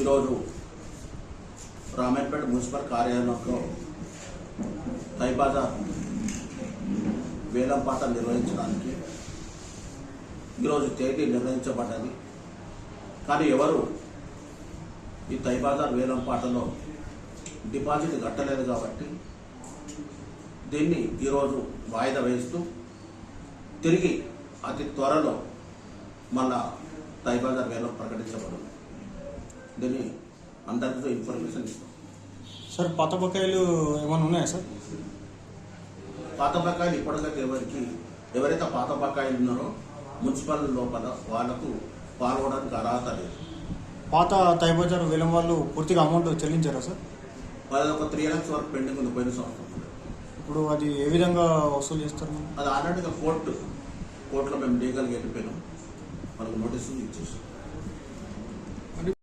ఈరోజు రామాయణపేట మున్సిపల్ కార్యాలయంలో తైబాజార్ వేలం పాట నిర్వహించడానికి ఈరోజు తేదీ నిర్ణయించబడ్డది. కానీ ఎవరు ఈ తైబాజార్ వేలం పాటలో డిపాజిట్ కట్టలేదు కాబట్టి దీన్ని ఈరోజు వాయిదా వేస్తూ తిరిగి అతి త్వరలో మళ్ళా తైబాజార్ వేలం ప్రకటించబడింది దీన్ని అందరికీ ఇన్ఫర్మేషన్ ఇస్తాం. సార్ పాత బకాయిలు ఏమైనా ఉన్నాయా సార్? పాత బకాయిలు ఇప్పటికైతే ఎవరికి ఎవరైతే పాత బకాయిలు ఉన్నారో మున్సిపల్ లోపల వాళ్ళకు పాల్గొనడానికి అర్హత లేదు. పాత తైబజార్ వేలం వాళ్ళు పూర్తిగా అమౌంట్ చెల్లించారా సార్? వాళ్ళది ఒక త్రీ ల్యాక్స్ వరకు పెండింగ్ ఉంది పోయిన సంవత్సరం. ఇప్పుడు అది ఏ విధంగా వసూలు చేస్తారు? అది ఆల్రెడీగా కోర్టు కోర్టులో మేము లీగల్గా వెళ్ళిపోయినాం. మనకు నోటీసులు ఇచ్చేసాం